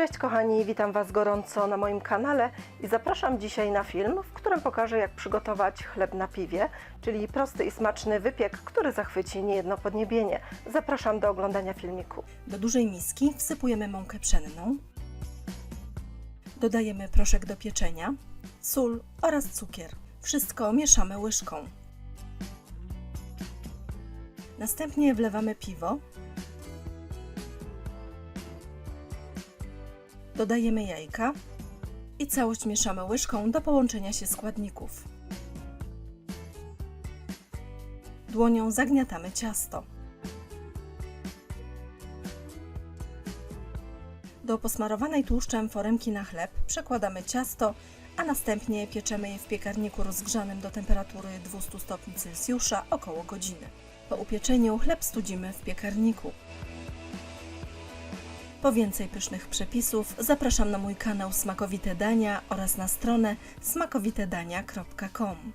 Cześć kochani, witam Was gorąco na moim kanale i zapraszam dzisiaj na film, w którym pokażę jak przygotować chleb na piwie, czyli prosty i smaczny wypiek, który zachwyci niejedno podniebienie. Zapraszam do oglądania filmiku. Do dużej miski wsypujemy mąkę pszenną. Dodajemy proszek do pieczenia, sól oraz cukier. Wszystko mieszamy łyżką. Następnie wlewamy piwo. Dodajemy jajka i całość mieszamy łyżką do połączenia się składników. Dłonią zagniatamy ciasto. Do posmarowanej tłuszczem foremki na chleb przekładamy ciasto, a następnie pieczemy je w piekarniku rozgrzanym do temperatury 200 stopni Celsjusza około godziny. Po upieczeniu chleb studzimy w piekarniku. Po więcej pysznych przepisów zapraszam na mój kanał Smakowite Dania oraz na stronę smakowitedania.com.